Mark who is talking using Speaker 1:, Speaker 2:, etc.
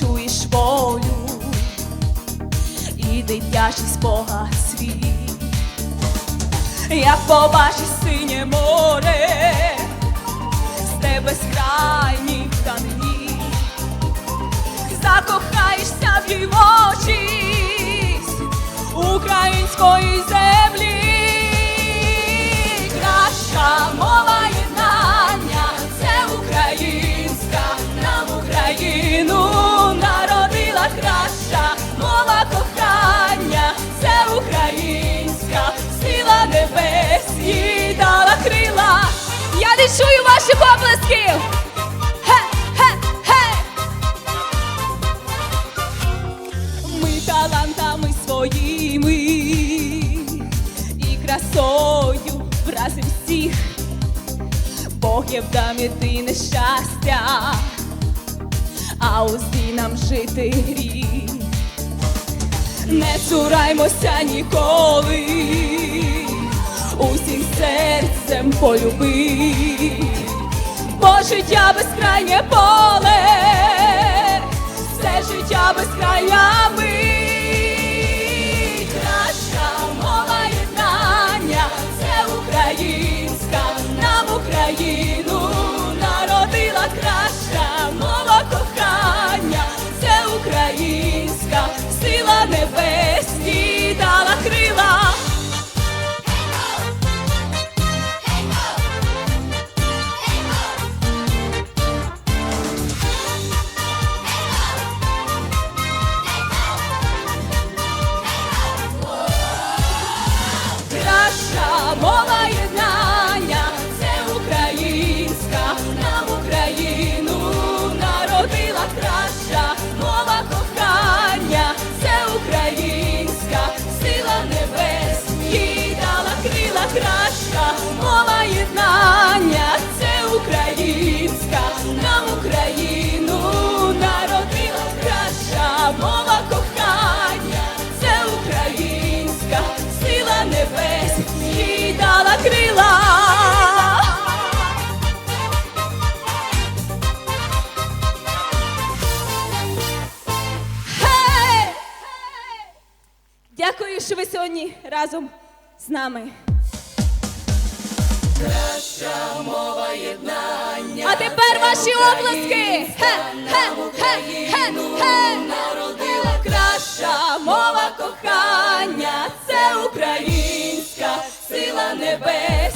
Speaker 1: чуєш волю і дитячий спогад свій, як побачиш синє море. Ваших хе. Ми талантами своїми і красою вразим всіх. Бог є в дам єдине щастя, а узді нам жити гріх. Не цураймося ніколи, усім серцем полюбить, бо життя безкрайнє поле, мова єднання, Дякую, що ви сьогодні разом з нами. Краща мова єднання. А тепер ваші обласки! Народила краща мова кохання, це українська сила небес.